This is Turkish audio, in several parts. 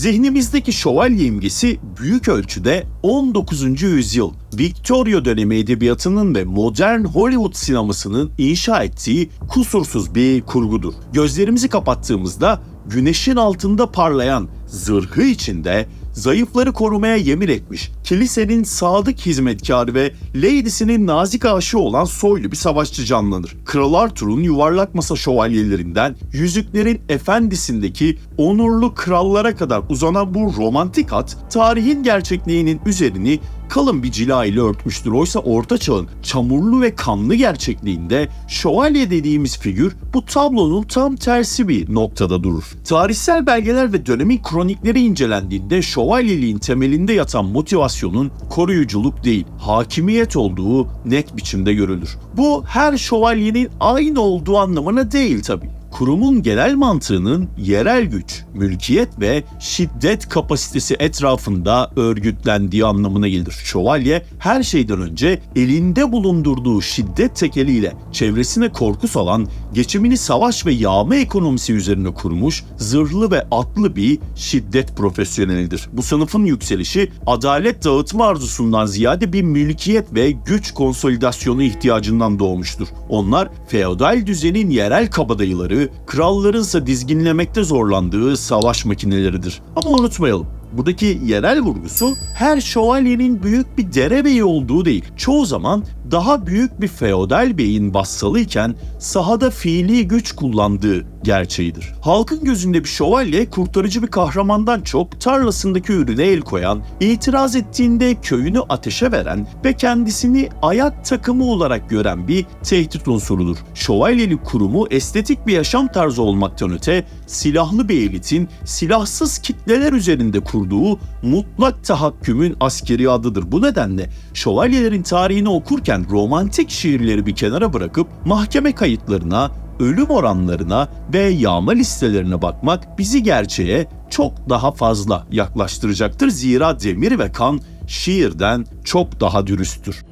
Zihnimizdeki şövalye imgesi büyük ölçüde 19. yüzyıl Victoria dönemi edebiyatının ve modern Hollywood sinemasının inşa ettiği kusursuz bir kurgudur. Gözlerimizi kapattığımızda güneşin altında parlayan zırhı içinde zayıfları korumaya yemin etmiş, kilisenin sadık hizmetkarı ve Lady'sinin nazik aşığı olan soylu bir savaşçı canlanır. Kral Arthur'un yuvarlak masa şövalyelerinden Yüzüklerin Efendisi'ndeki onurlu krallara kadar uzanan bu romantik hat, tarihin gerçekliğinin üzerini kalın bir cila ile örtmüştür. Oysa Orta Çağ'ın çamurlu ve kanlı gerçekliğinde şövalye dediğimiz figür bu tablonun tam tersi bir noktada durur. Tarihsel belgeler ve dönemin kronikleri incelendiğinde şövalyeliğin temelinde yatan motivasyonun koruyuculuk değil, hakimiyet olduğu net biçimde görülür. Bu her şövalyenin aynı olduğu anlamına değil tabii kurumun genel mantığının yerel güç, mülkiyet ve şiddet kapasitesi etrafında örgütlendiği anlamına gelir. Şövalye her şeyden önce elinde bulundurduğu şiddet tekeliyle çevresine korku salan, geçimini savaş ve yağma ekonomisi üzerine kurmuş, zırhlı ve atlı bir şiddet profesyonelidir. Bu sınıfın yükselişi adalet dağıtma arzusundan ziyade bir mülkiyet ve güç konsolidasyonu ihtiyacından doğmuştur. Onlar feodal düzenin yerel kabadayıları, krallarınsa dizginlemekte zorlandığı savaş makineleridir. Ama unutmayalım, buradaki yerel vurgusu her şövalyenin büyük bir derebeyi olduğu değil. Çoğu zaman daha büyük bir feodal beyin vassalı iken sahada fiili güç kullandığı gerçeğidir. Halkın gözünde bir şövalye kurtarıcı bir kahramandan çok tarlasındaki ürüne el koyan, itiraz ettiğinde köyünü ateşe veren ve kendisini ayak takımı olarak gören bir tehdit unsurudur. Şövalyelik kurumu estetik bir yaşam tarzı olmaktan öte silahlı bir elitin silahsız kitleler üzerinde kurduğu mutlak tahakkümün askeri adıdır. Bu nedenle şövalyelerin tarihini okurken romantik şiirleri bir kenara bırakıp mahkeme kayıtlarına, ölüm oranlarına ve yağma listelerine bakmak bizi gerçeğe çok daha fazla yaklaştıracaktır. Zira demir ve kan şiirden çok daha dürüsttür.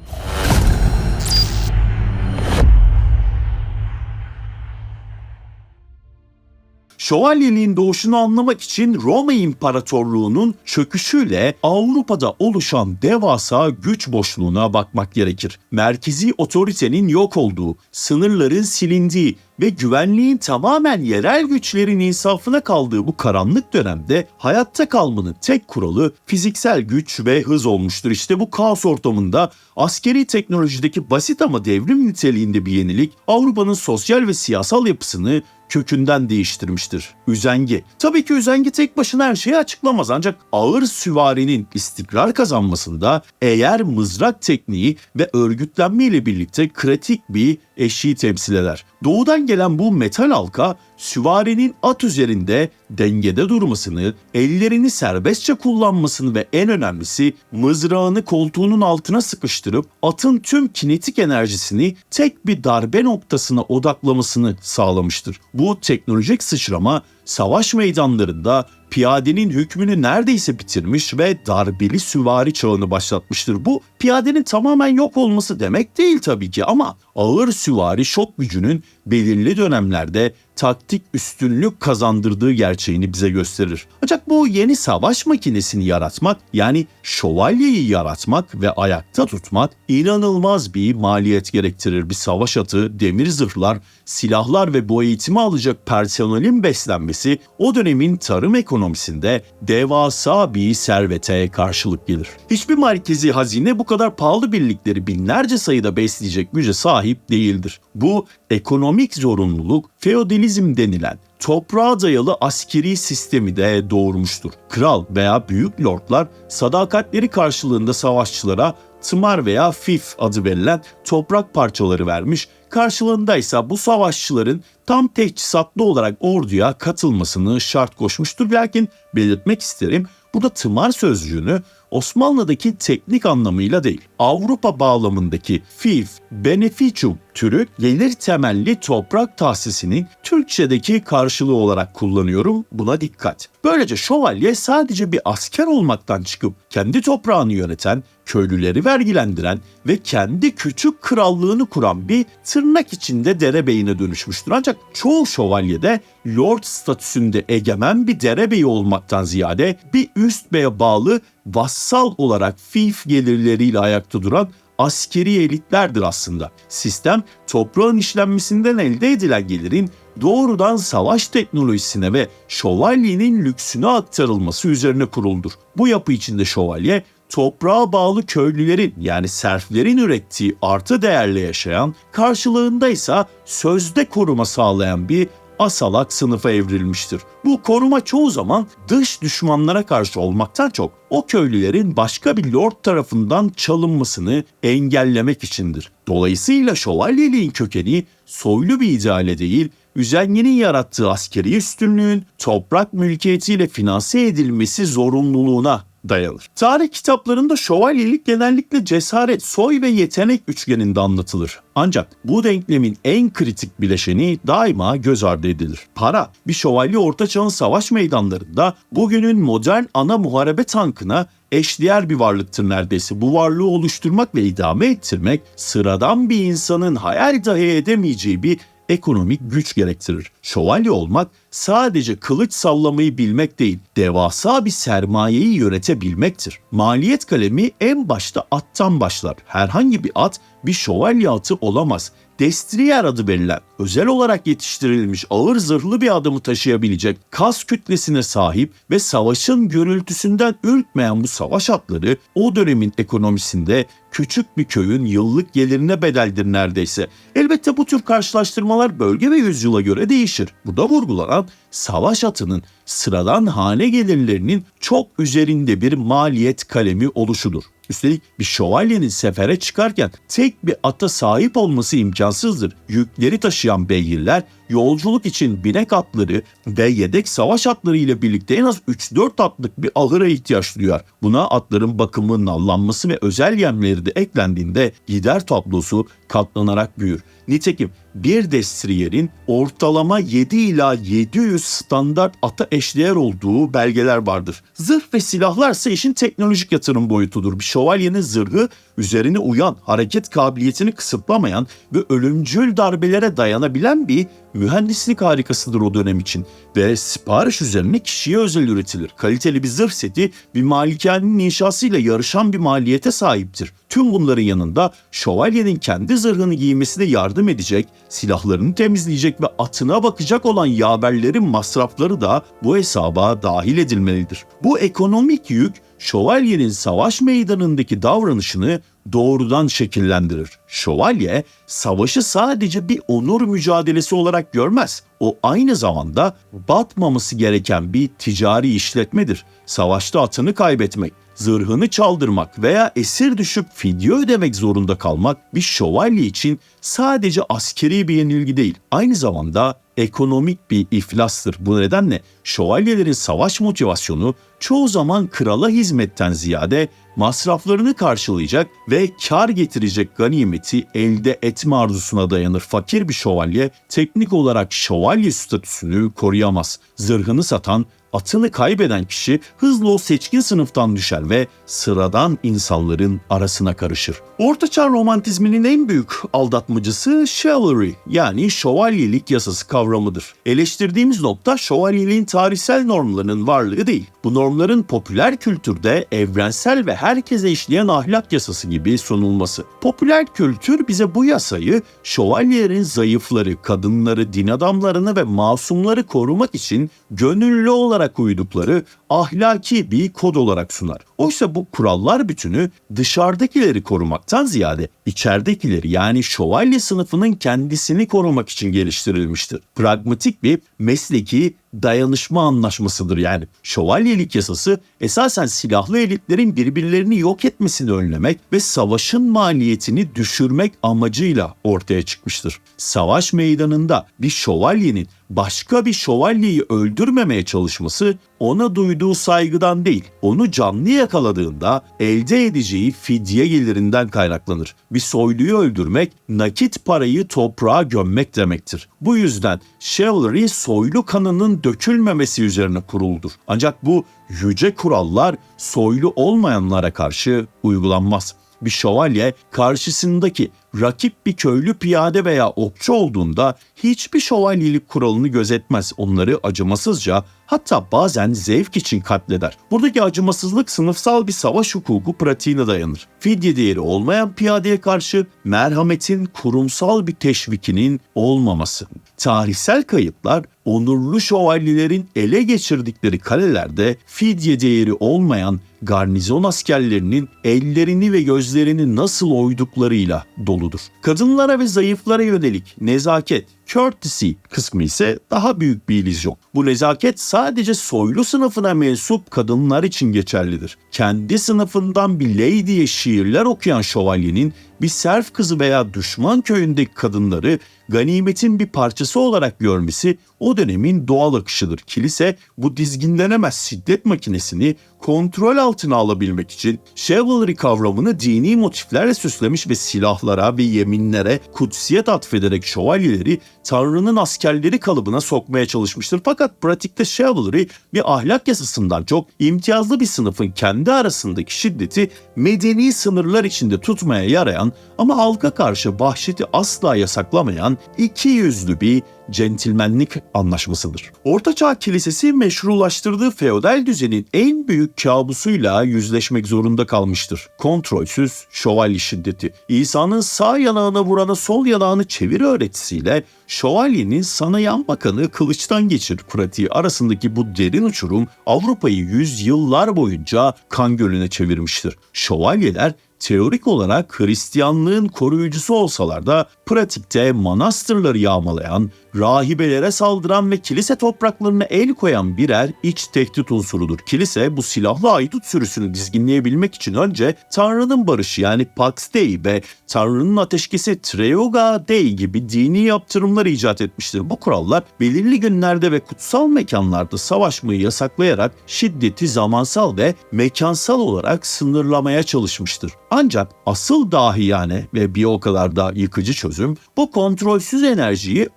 Şövalyeliğin doğuşunu anlamak için Roma İmparatorluğu'nun çöküşüyle Avrupa'da oluşan devasa güç boşluğuna bakmak gerekir. Merkezi otoritenin yok olduğu, sınırların silindiği ve güvenliğin tamamen yerel güçlerin insafına kaldığı bu karanlık dönemde hayatta kalmanın tek kuralı fiziksel güç ve hız olmuştur. İşte bu kaos ortamında askeri teknolojideki basit ama devrim niteliğinde bir yenilik Avrupa'nın sosyal ve siyasal yapısını kökünden değiştirmiştir. Üzengi. Tabii ki üzengi tek başına her şeyi açıklamaz ancak ağır süvarinin istikrar kazanmasında eğer mızrak tekniği ve örgütlenme ile birlikte kritik bir eşiği temsil eder. Doğudan gelen bu metal halka süvarinin at üzerinde dengede durmasını, ellerini serbestçe kullanmasını ve en önemlisi mızrağını koltuğunun altına sıkıştırıp atın tüm kinetik enerjisini tek bir darbe noktasına odaklamasını sağlamıştır. Bu teknolojik sıçrama savaş meydanlarında piyadenin hükmünü neredeyse bitirmiş ve darbeli süvari çağını başlatmıştır. Bu piyadenin tamamen yok olması demek değil tabii ki ama ağır süvari şok gücünün belirli dönemlerde taktik üstünlük kazandırdığı gerçeğini bize gösterir. Ancak bu yeni savaş makinesini yaratmak yani şövalyeyi yaratmak ve ayakta tutmak inanılmaz bir maliyet gerektirir. Bir savaş atı, demir zırhlar, silahlar ve bu eğitimi alacak personelin beslenmesi o dönemin tarım ekonomisinde devasa bir servete karşılık gelir. Hiçbir merkezi hazine bu kadar pahalı birlikleri binlerce sayıda besleyecek güce sahip değildir. Bu ekonomik zorunluluk feodalizm denilen toprağa dayalı askeri sistemi de doğurmuştur. Kral veya büyük lordlar sadakatleri karşılığında savaşçılara tımar veya fif adı verilen toprak parçaları vermiş, karşılığında ise bu savaşçıların tam teçhizatlı olarak orduya katılmasını şart koşmuştur. Lakin belirtmek isterim burada tımar sözcüğünü Osmanlı'daki teknik anlamıyla değil, Avrupa bağlamındaki fief, beneficium türü gelir temelli toprak tahsisinin Türkçedeki karşılığı olarak kullanıyorum. Buna dikkat. Böylece şövalye sadece bir asker olmaktan çıkıp kendi toprağını yöneten, köylüleri vergilendiren ve kendi küçük krallığını kuran bir tırnak içinde derebeyine dönüşmüştür. Ancak çoğu şövalye de lord statüsünde egemen bir derebeyi olmaktan ziyade bir üst beye bağlı vassal olarak fiif gelirleriyle ayakta duran askeri elitlerdir aslında. Sistem toprağın işlenmesinden elde edilen gelirin doğrudan savaş teknolojisine ve şövalyenin lüksüne aktarılması üzerine kuruldur. Bu yapı içinde şövalye toprağa bağlı köylülerin yani serflerin ürettiği artı değerle yaşayan, karşılığında ise sözde koruma sağlayan bir asalak sınıfa evrilmiştir. Bu koruma çoğu zaman dış düşmanlara karşı olmaktan çok o köylülerin başka bir lord tarafından çalınmasını engellemek içindir. Dolayısıyla şövalyeliğin kökeni soylu bir ideale değil, üzengenin yarattığı askeri üstünlüğün toprak mülkiyetiyle finanse edilmesi zorunluluğuna dayanır. Tarih kitaplarında şövalyelik genellikle cesaret, soy ve yetenek üçgeninde anlatılır. Ancak bu denklemin en kritik bileşeni daima göz ardı edilir. Para. Bir şövalye ortaçağın savaş meydanlarında bugünün modern ana muharebe tankına eşdeğer bir varlıktır neredeyse. Bu varlığı oluşturmak ve idame ettirmek sıradan bir insanın hayal dahi edemeyeceği bir ekonomik güç gerektirir. Şövalye olmak sadece kılıç sallamayı bilmek değil, devasa bir sermayeyi yönetebilmektir. Maliyet kalemi en başta attan başlar. Herhangi bir at bir şövalye atı olamaz. Destriyer adı verilen, özel olarak yetiştirilmiş ağır zırhlı bir adamı taşıyabilecek kas kütlesine sahip ve savaşın gürültüsünden ürkmeyen bu savaş atları o dönemin ekonomisinde küçük bir köyün yıllık gelirine bedeldir neredeyse. Elbette bu tür karşılaştırmalar bölge ve yüzyıla göre değişir. Burada vurgulanan savaş atının sıradan hane gelirlerinin çok üzerinde bir maliyet kalemi oluşudur. Üstelik bir şövalyenin sefere çıkarken tek bir ata sahip olması imkansızdır. Yükleri taşıyan beygirler yolculuk için binek atları ve yedek savaş atları ile birlikte en az 3-4 atlık bir ahıra ihtiyaç duyar. Buna atların bakımı, nallanması ve özel yemleri de eklendiğinde gider tablosu katlanarak büyür. Nitekim bir destriyerin ortalama 7 ila 700 standart ata eşdeğer olduğu belgeler vardır. Zırh ve silahlar ise işin teknolojik yatırım boyutudur. Bir şövalyenin zırhı üzerine uyan, hareket kabiliyetini kısıtlamayan ve ölümcül darbelere dayanabilen bir mühendislik harikasıdır o dönem için ve sipariş üzerine kişiye özel üretilir. Kaliteli bir zırh seti bir malikanenin inşasıyla yarışan bir maliyete sahiptir. Tüm bunların yanında şövalyenin kendi zırhını giymesine yardım edecek, silahlarını temizleyecek ve atına bakacak olan yaverlerin masrafları da bu hesaba dahil edilmelidir. Bu ekonomik yük şövalyenin savaş meydanındaki davranışını doğrudan şekillendirir. Şövalye savaşı sadece bir onur mücadelesi olarak görmez. O aynı zamanda batmaması gereken bir ticari işletmedir. Savaşta atını kaybetmek, zırhını çaldırmak veya esir düşüp fidye ödemek zorunda kalmak bir şövalye için sadece askeri bir yenilgi değil, aynı zamanda ekonomik bir iflastır. Bu nedenle şövalyelerin savaş motivasyonu çoğu zaman krala hizmetten ziyade masraflarını karşılayacak ve kar getirecek ganimeti elde etme arzusuna dayanır. Fakir bir şövalye teknik olarak şövalye statüsünü koruyamaz. Zırhını satan atını kaybeden kişi hızlı o seçkin sınıftan düşer ve sıradan insanların arasına karışır. Ortaçağ romantizminin en büyük aldatmacısı chivalry yani şövalyelik yasası kavramıdır. Eleştirdiğimiz nokta şövalyeliğin tarihsel normlarının varlığı değil. Bu normların popüler kültürde evrensel ve herkese işleyen ahlak yasası gibi sunulması. Popüler kültür bize bu yasayı şövalyelerin zayıfları, kadınları, din adamlarını ve masumları korumak için gönüllü olarak uydukları ahlaki bir kod olarak sunar. Oysa bu kurallar bütünü dışarıdakileri korumaktan ziyade içeridekileri yani şövalye sınıfının kendisini korumak için geliştirilmiştir. Pragmatik bir mesleki dayanışma anlaşmasıdır yani. Şövalyelik yasası esasen silahlı elitlerin birbirlerini yok etmesini önlemek ve savaşın maliyetini düşürmek amacıyla ortaya çıkmıştır. Savaş meydanında bir şövalyenin başka bir şövalyeyi öldürmemeye çalışması ona duyduğu saygıdan değil, onu canlı yakaladığında elde edeceği fidye gelirinden kaynaklanır. Bir soyluyu öldürmek, nakit parayı toprağa gömmek demektir. Bu yüzden chivalry soylu kanının dökülmemesi üzerine kuruldur. Ancak bu yüce kurallar soylu olmayanlara karşı uygulanmaz bir şövalye karşısındaki rakip bir köylü piyade veya okçu olduğunda hiçbir şövalyelik kuralını gözetmez. Onları acımasızca hatta bazen zevk için katleder. Buradaki acımasızlık sınıfsal bir savaş hukuku pratiğine dayanır. Fidye değeri olmayan piyadeye karşı merhametin kurumsal bir teşvikinin olmaması. Tarihsel kayıtlar onurlu şövalyelerin ele geçirdikleri kalelerde fidye değeri olmayan garnizon askerlerinin ellerini ve gözlerini nasıl oyduklarıyla doludur. Kadınlara ve zayıflara yönelik nezaket, courtesy kısmı ise daha büyük bir illüzyon. Bu nezaket sadece soylu sınıfına mensup kadınlar için geçerlidir. Kendi sınıfından bir lady'ye şiirler okuyan şövalyenin bir serf kızı veya düşman köyündeki kadınları ganimetin bir parçası olarak görmesi o dönemin doğal akışıdır. Kilise bu dizginlenemez şiddet makinesini kontrol altına alabilmek için chivalry kavramını dini motiflerle süslemiş ve silahlara ve yeminlere kutsiyet atfederek şövalyeleri Tanrı'nın askerleri kalıbına sokmaya çalışmıştır. Fakat pratikte chivalry bir ahlak yasasından çok imtiyazlı bir sınıfın kendi arasındaki şiddeti medeni sınırlar içinde tutmaya yarayan ama halka karşı vahşeti asla yasaklamayan iki yüzlü bir centilmenlik anlaşmasıdır. Ortaçağ Kilisesi meşrulaştırdığı feodal düzenin en büyük kabusuyla yüzleşmek zorunda kalmıştır. Kontrolsüz şövalye şiddeti. İsa'nın sağ yanağına vurana sol yanağını çevir öğretisiyle şövalyenin sana yan bakanı kılıçtan geçir pratiği arasındaki bu derin uçurum Avrupa'yı yüzyıllar boyunca kan gölüne çevirmiştir. Şövalyeler teorik olarak Hristiyanlığın koruyucusu olsalar da pratikte manastırları yağmalayan, rahibelere saldıran ve kilise topraklarına el koyan birer iç tehdit unsurudur. Kilise bu silahlı aydut sürüsünü dizginleyebilmek için önce Tanrı'nın barışı yani Pax Dei ve Tanrı'nın ateşkesi Treuga Dei gibi dini yaptırımlar icat etmiştir. Bu kurallar belirli günlerde ve kutsal mekanlarda savaşmayı yasaklayarak şiddeti zamansal ve mekansal olarak sınırlamaya çalışmıştır. Ancak asıl dahiyane ve bir o kadar da yıkıcı çözüm bu kontrolsüz enerjiyi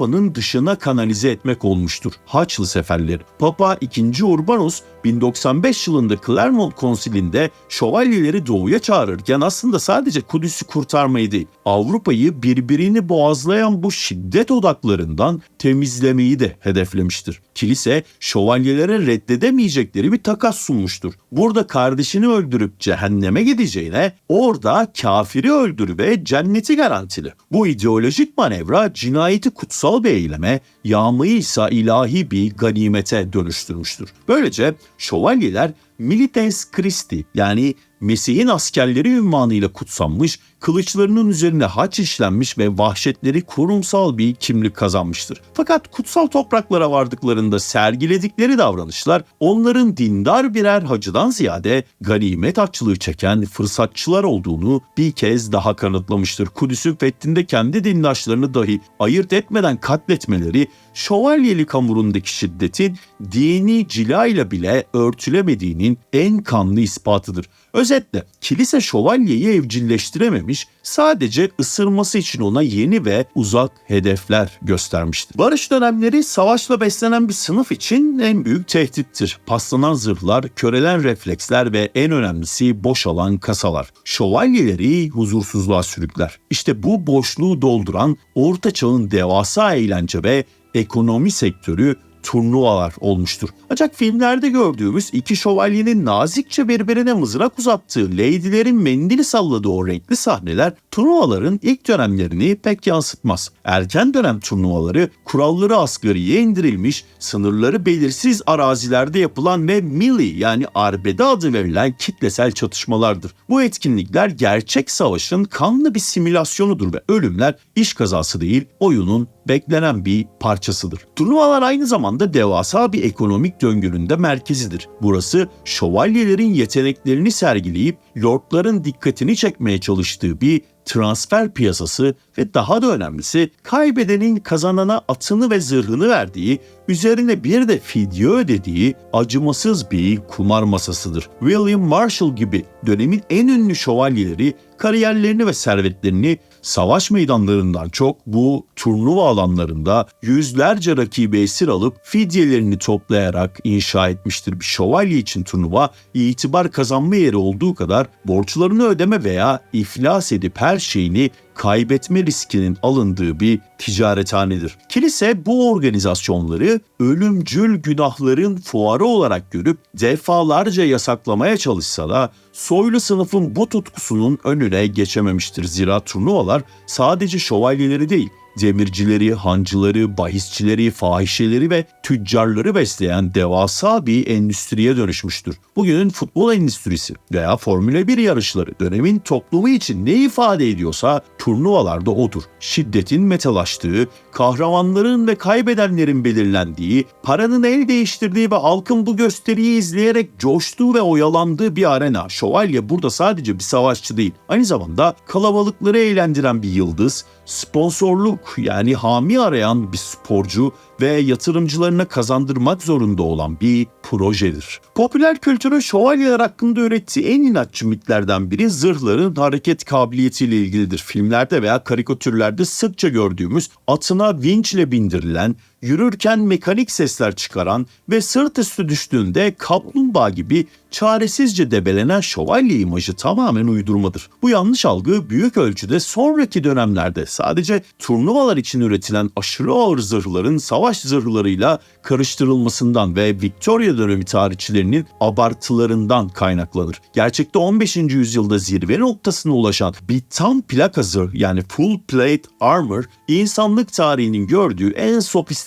Avrupa'nın dışına kanalize etmek olmuştur. Haçlı seferleri. Papa II. Urbanus 1095 yılında Clermont Konsili'nde şövalyeleri doğuya çağırırken aslında sadece Kudüs'ü kurtarmayı değil, Avrupa'yı birbirini boğazlayan bu şiddet odaklarından temizlemeyi de hedeflemiştir. Kilise şövalyelere reddedemeyecekleri bir takas sunmuştur. Burada kardeşini öldürüp cehenneme gideceğine orada kafiri öldür ve cenneti garantili. Bu ideolojik manevra cinayeti kutsal bir eyleme, yağmayı ise ilahi bir ganimete dönüştürmüştür. Böylece şövalyeler Militens Christi yani Mesih'in askerleri ünvanıyla kutsanmış, kılıçlarının üzerine haç işlenmiş ve vahşetleri kurumsal bir kimlik kazanmıştır. Fakat kutsal topraklara vardıklarında sergiledikleri davranışlar onların dindar birer hacıdan ziyade ganimet açlığı çeken fırsatçılar olduğunu bir kez daha kanıtlamıştır. Kudüs'ün fethinde kendi dindaşlarını dahi ayırt etmeden katletmeleri şövalyelik hamurundaki şiddetin dini cilayla bile örtülemediğinin en kanlı ispatıdır. Özetle kilise şövalyeyi evcilleştirememiş, sadece ısırması için ona yeni ve uzak hedefler göstermiştir. Barış dönemleri savaşla beslenen bir sınıf için en büyük tehdittir. Paslanan zırhlar, körelen refleksler ve en önemlisi boşalan kasalar. Şövalyeleri huzursuzluğa sürükler. İşte bu boşluğu dolduran orta çağın devasa eğlence ve ekonomi sektörü turnuvalar olmuştur. Ancak filmlerde gördüğümüz iki şövalyenin nazikçe birbirine mızrak uzattığı, leydilerin mendili salladığı o renkli sahneler turnuvaların ilk dönemlerini pek yansıtmaz. Erken dönem turnuvaları kuralları asgariye indirilmiş, sınırları belirsiz arazilerde yapılan ve milli yani arbede adı verilen kitlesel çatışmalardır. Bu etkinlikler gerçek savaşın kanlı bir simülasyonudur ve ölümler iş kazası değil oyunun beklenen bir parçasıdır. Turnuvalar aynı zamanda devasa bir ekonomik döngünün de merkezidir. Burası şövalyelerin yeteneklerini sergileyip lordların dikkatini çekmeye çalıştığı bir transfer piyasası ve daha da önemlisi kaybedenin kazanana atını ve zırhını verdiği üzerine bir de fidye ödediği acımasız bir kumar masasıdır. William Marshall gibi dönemin en ünlü şövalyeleri kariyerlerini ve servetlerini savaş meydanlarından çok bu turnuva alanlarında yüzlerce rakibi esir alıp fidyelerini toplayarak inşa etmiştir. Bir şövalye için turnuva itibar kazanma yeri olduğu kadar borçlarını ödeme veya iflas edip her şeyini kaybetme riskinin alındığı bir ticarethanedir. Kilise bu organizasyonları ölümcül günahların fuarı olarak görüp defalarca yasaklamaya çalışsa da soylu sınıfın bu tutkusunun önüne geçememiştir. Zira turnuvalar sadece şövalyeleri değil, demircileri, hancıları, bahisçileri, fahişeleri ve tüccarları besleyen devasa bir endüstriye dönüşmüştür. Bugünün futbol endüstrisi veya Formula 1 yarışları dönemin toplumu için ne ifade ediyorsa turnuvalarda odur. Şiddetin metalaştığı, kahramanların ve kaybedenlerin belirlendiği, paranın el değiştirdiği ve halkın bu gösteriyi izleyerek coştuğu ve oyalandığı bir arena. Şövalye burada sadece bir savaşçı değil, aynı zamanda kalabalıkları eğlendiren bir yıldız, sponsorluk yani hami arayan bir sporcu ve yatırımcılarına kazandırmak zorunda olan bir projedir. Popüler kültürün şövalyeler hakkında ürettiği en inatçı mitlerden biri zırhların hareket kabiliyetiyle ilgilidir. Filmlerde veya karikatürlerde sıkça gördüğümüz atına vinçle bindirilen, yürürken mekanik sesler çıkaran ve sırt üstü düştüğünde kaplumbağa gibi çaresizce debelenen şövalye imajı tamamen uydurmadır. Bu yanlış algı büyük ölçüde sonraki dönemlerde sadece turnuvalar için üretilen aşırı ağır zırhların savaş zırhlarıyla karıştırılmasından ve Victoria dönemi tarihçilerinin abartılarından kaynaklanır. Gerçekte 15. yüzyılda zirve noktasına ulaşan bir tam plaka zırh yani full plate armor insanlık tarihinin gördüğü en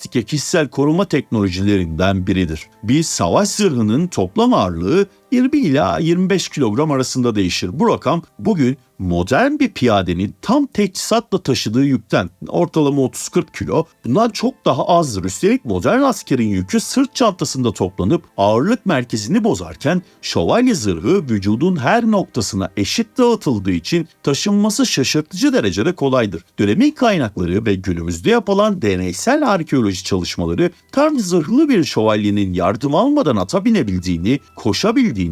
sofistike kişisel koruma teknolojilerinden biridir. Bir savaş zırhının toplam ağırlığı 20 ila 25 kilogram arasında değişir. Bu rakam bugün modern bir piyadenin tam teçhizatla taşıdığı yükten ortalama 30-40 kilo bundan çok daha azdır. Üstelik modern askerin yükü sırt çantasında toplanıp ağırlık merkezini bozarken şövalye zırhı vücudun her noktasına eşit dağıtıldığı için taşınması şaşırtıcı derecede kolaydır. Dönemin kaynakları ve günümüzde yapılan deneysel arkeoloji çalışmaları tam zırhlı bir şövalyenin yardım almadan ata binebildiğini, koşabildiğini,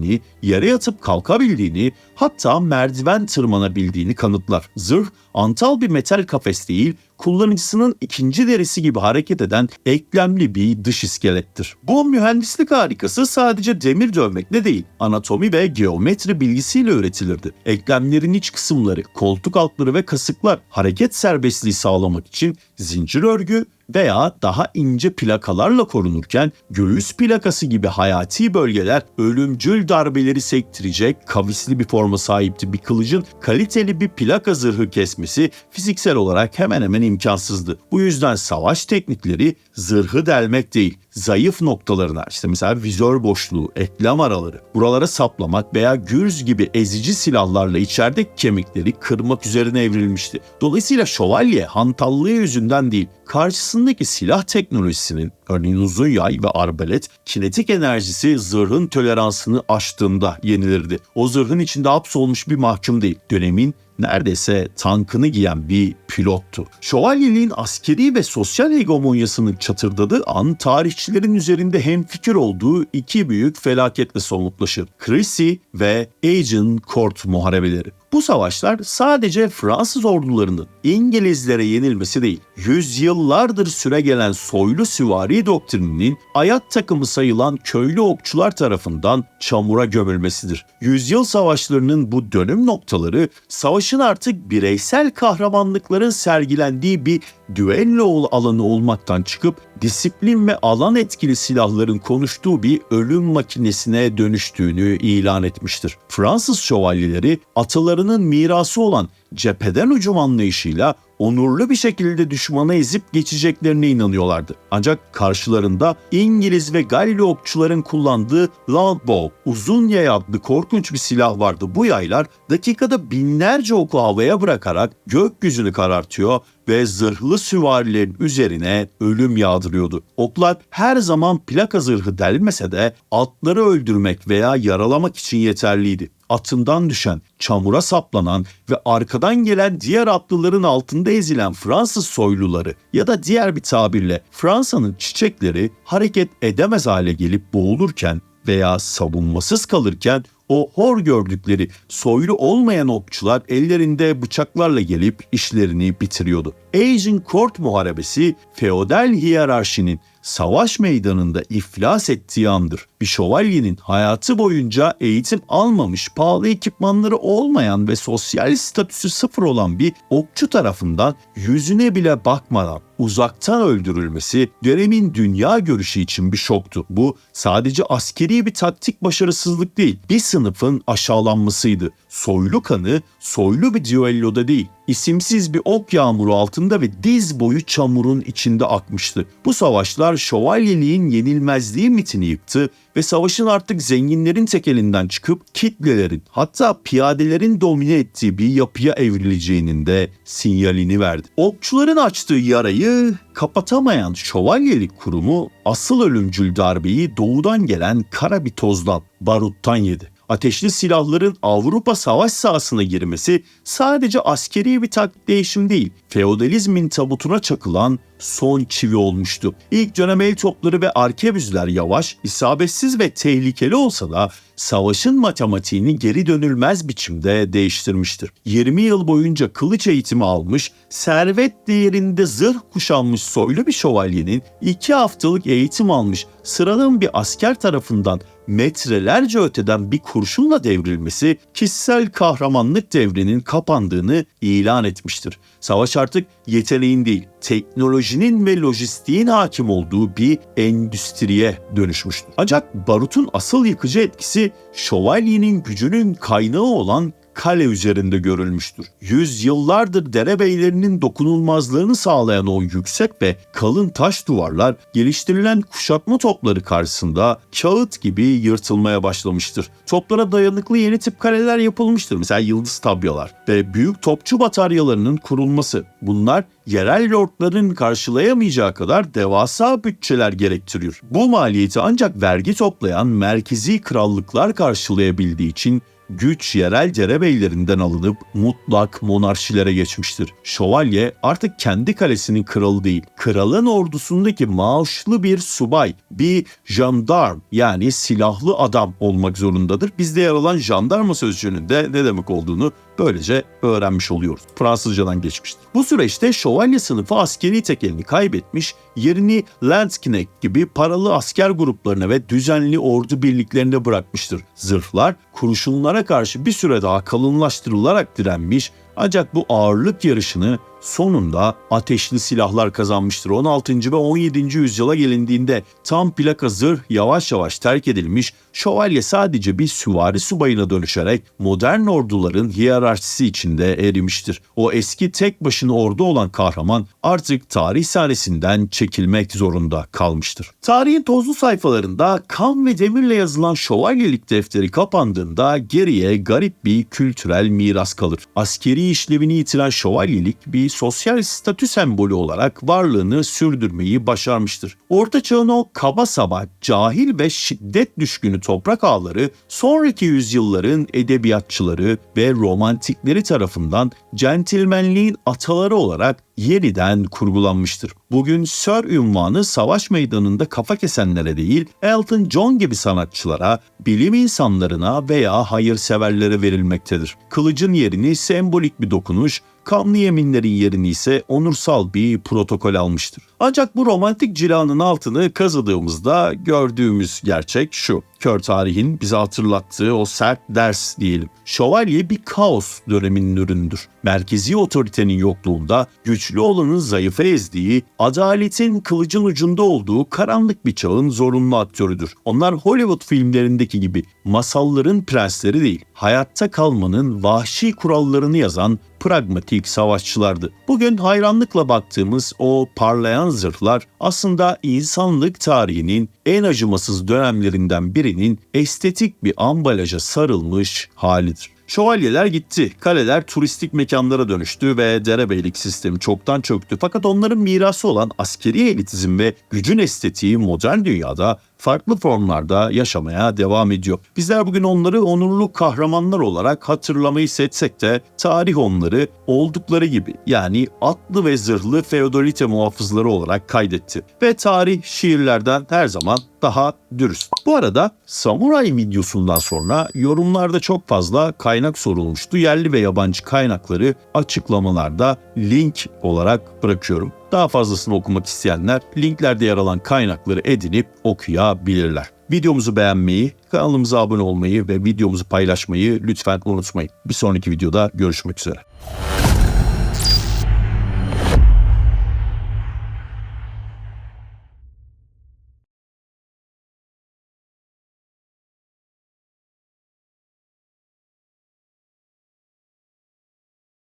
yere yatıp kalkabildiğini, hatta merdiven tırmanabildiğini kanıtlar. Zırh antal bir metal kafes değil, kullanıcısının ikinci derisi gibi hareket eden eklemli bir dış iskelettir. Bu mühendislik harikası sadece demir dövmekle değil, anatomi ve geometri bilgisiyle üretilirdi. Eklemlerin iç kısımları, koltuk altları ve kasıklar hareket serbestliği sağlamak için zincir örgü veya daha ince plakalarla korunurken göğüs plakası gibi hayati bölgeler ölümcül darbeleri sektirecek kavisli bir forma sahipti. Bir kılıcın kaliteli bir plaka zırhı kesmesi fiziksel olarak hemen hemen imkansızdı. Bu yüzden savaş teknikleri zırhı delmek değil, zayıf noktalarına işte mesela vizör boşluğu, eklem araları buralara saplamak veya gürz gibi ezici silahlarla içerideki kemikleri kırmak üzerine evrilmişti. Dolayısıyla şövalye hantallığı yüzünden değil, karşısındaki silah teknolojisinin örneğin uzun yay ve arbalet kinetik enerjisi zırhın toleransını aştığında yenilirdi. O zırhın içinde hapsolmuş bir mahkum değil. Dönemin neredeyse tankını giyen bir pilottu. Şövalyeliğin askeri ve sosyal hegemonyasının çatırdadığı an tarihçilerin üzerinde hemfikir olduğu iki büyük felaketle somutlaşır. Crecy ve Agincourt muharebeleri. Bu savaşlar sadece Fransız ordularının İngilizlere yenilmesi değil, yüzyıllardır süre gelen soylu süvari doktrininin ayak takımı sayılan köylü okçular tarafından çamura gömülmesidir. Yüzyıl savaşlarının bu dönüm noktaları savaşın artık bireysel kahramanlıkların sergilendiği bir düello alanı olmaktan çıkıp disiplin ve alan etkili silahların konuştuğu bir ölüm makinesine dönüştüğünü ilan etmiştir. Fransız şövalyeleri atalarının mirası olan cepheden hücum anlayışıyla onurlu bir şekilde düşmanı ezip geçeceklerine inanıyorlardı. Ancak karşılarında İngiliz ve Galli okçuların kullandığı longbow, uzun yay adlı korkunç bir silah vardı. Bu yaylar dakikada binlerce oku havaya bırakarak gökyüzünü karartıyor ve zırhlı süvarilerin üzerine ölüm yağdırıyordu. Oklar her zaman plaka zırhı delmese de atları öldürmek veya yaralamak için yeterliydi. Atından düşen, çamura saplanan ve arkadan gelen diğer atlıların altında ezilen Fransız soyluları ya da diğer bir tabirle Fransa'nın çiçekleri hareket edemez hale gelip boğulurken veya savunmasız kalırken o hor gördükleri soylu olmayan okçular ellerinde bıçaklarla gelip işlerini bitiriyordu. Asian Court Muharebesi feodal hiyerarşinin savaş meydanında iflas ettiği andır. Bir şövalyenin hayatı boyunca eğitim almamış, pahalı ekipmanları olmayan ve sosyal statüsü sıfır olan bir okçu tarafından yüzüne bile bakmadan uzaktan öldürülmesi dönemin dünya görüşü için bir şoktu. Bu sadece askeri bir taktik başarısızlık değil, bir sınıfın aşağılanmasıydı. Soylu kanı soylu bir düelloda değil, isimsiz bir ok yağmuru altında ve diz boyu çamurun içinde akmıştı. Bu savaşlar şövalyeliğin yenilmezliği mitini yıktı ve savaşın artık zenginlerin tekelinden çıkıp kitlelerin hatta piyadelerin domine ettiği bir yapıya evrileceğinin de sinyalini verdi. Okçuların açtığı yarayı kapatamayan şövalyelik kurumu asıl ölümcül darbeyi doğudan gelen kara bir tozdan, baruttan yedi ateşli silahların Avrupa savaş sahasına girmesi sadece askeri bir taktik değişim değil, feodalizmin tabutuna çakılan son çivi olmuştu. İlk dönem el topları ve arkebüzler yavaş, isabetsiz ve tehlikeli olsa da savaşın matematiğini geri dönülmez biçimde değiştirmiştir. 20 yıl boyunca kılıç eğitimi almış, servet değerinde zırh kuşanmış soylu bir şövalyenin 2 haftalık eğitim almış sıradan bir asker tarafından metrelerce öteden bir kurşunla devrilmesi kişisel kahramanlık devrinin kapandığını ilan etmiştir. Savaş artık yeteneğin değil, teknolojinin ve lojistiğin hakim olduğu bir endüstriye dönüşmüştür. Ancak barutun asıl yıkıcı etkisi şövalyenin gücünün kaynağı olan kale üzerinde görülmüştür. Yüzyıllardır derebeylerinin dokunulmazlığını sağlayan o yüksek ve kalın taş duvarlar geliştirilen kuşatma topları karşısında kağıt gibi yırtılmaya başlamıştır. Toplara dayanıklı yeni tip kaleler yapılmıştır. Mesela yıldız tabyalar ve büyük topçu bataryalarının kurulması. Bunlar yerel lordların karşılayamayacağı kadar devasa bütçeler gerektiriyor. Bu maliyeti ancak vergi toplayan merkezi krallıklar karşılayabildiği için güç yerel derebeylerinden alınıp mutlak monarşilere geçmiştir. Şövalye artık kendi kalesinin kralı değil, kralın ordusundaki maaşlı bir subay, bir jandarm yani silahlı adam olmak zorundadır. Bizde yer alan jandarma sözcüğünün de ne demek olduğunu böylece öğrenmiş oluyoruz. Fransızcadan geçmiştir. Bu süreçte şövalye sınıfı askeri tekelini kaybetmiş, yerini Landsknecht gibi paralı asker gruplarına ve düzenli ordu birliklerine bırakmıştır. Zırhlar kurşunlara karşı bir süre daha kalınlaştırılarak direnmiş ancak bu ağırlık yarışını sonunda ateşli silahlar kazanmıştır. 16. ve 17. yüzyıla gelindiğinde tam plaka zırh yavaş yavaş terk edilmiş, şövalye sadece bir süvari subayına dönüşerek modern orduların hiyerarşisi içinde erimiştir. O eski tek başına ordu olan kahraman artık tarih sahnesinden çekilmek zorunda kalmıştır. Tarihin tozlu sayfalarında kan ve demirle yazılan şövalyelik defteri kapandığında geriye garip bir kültürel miras kalır. Askeri işlevini yitiren şövalyelik bir sosyal statü sembolü olarak varlığını sürdürmeyi başarmıştır. Orta çağın o kaba saba, cahil ve şiddet düşkünü toprak ağları sonraki yüzyılların edebiyatçıları ve romantikleri tarafından centilmenliğin ataları olarak yeniden kurgulanmıştır. Bugün Sir ünvanı savaş meydanında kafa kesenlere değil, Elton John gibi sanatçılara, bilim insanlarına veya hayırseverlere verilmektedir. Kılıcın yerini sembolik bir dokunuş, kanlı yeminlerin yerini ise onursal bir protokol almıştır. Ancak bu romantik cilanın altını kazıdığımızda gördüğümüz gerçek şu. Kör tarihin bize hatırlattığı o sert ders diyelim. Şövalye bir kaos döneminin ürünüdür. Merkezi otoritenin yokluğunda güçlü olanın zayıfı ezdiği, adaletin kılıcın ucunda olduğu karanlık bir çağın zorunlu aktörüdür. Onlar Hollywood filmlerindeki gibi masalların prensleri değil, hayatta kalmanın vahşi kurallarını yazan pragmatik savaşçılardı. Bugün hayranlıkla baktığımız o parlayan zırhlar aslında insanlık tarihinin en acımasız dönemlerinden birinin estetik bir ambalaja sarılmış halidir. Şövalyeler gitti, kaleler turistik mekanlara dönüştü ve derebeylik sistemi çoktan çöktü. Fakat onların mirası olan askeri elitizm ve gücün estetiği modern dünyada farklı formlarda yaşamaya devam ediyor. Bizler bugün onları onurlu kahramanlar olarak hatırlamayı seçsek de tarih onları oldukları gibi yani atlı ve zırhlı feodalite muhafızları olarak kaydetti. Ve tarih şiirlerden her zaman daha dürüst. Bu arada Samuray videosundan sonra yorumlarda çok fazla kaynak sorulmuştu. Yerli ve yabancı kaynakları açıklamalarda link olarak bırakıyorum. Daha fazlasını okumak isteyenler linklerde yer alan kaynakları edinip okuyabilirler. Videomuzu beğenmeyi, kanalımıza abone olmayı ve videomuzu paylaşmayı lütfen unutmayın. Bir sonraki videoda görüşmek üzere.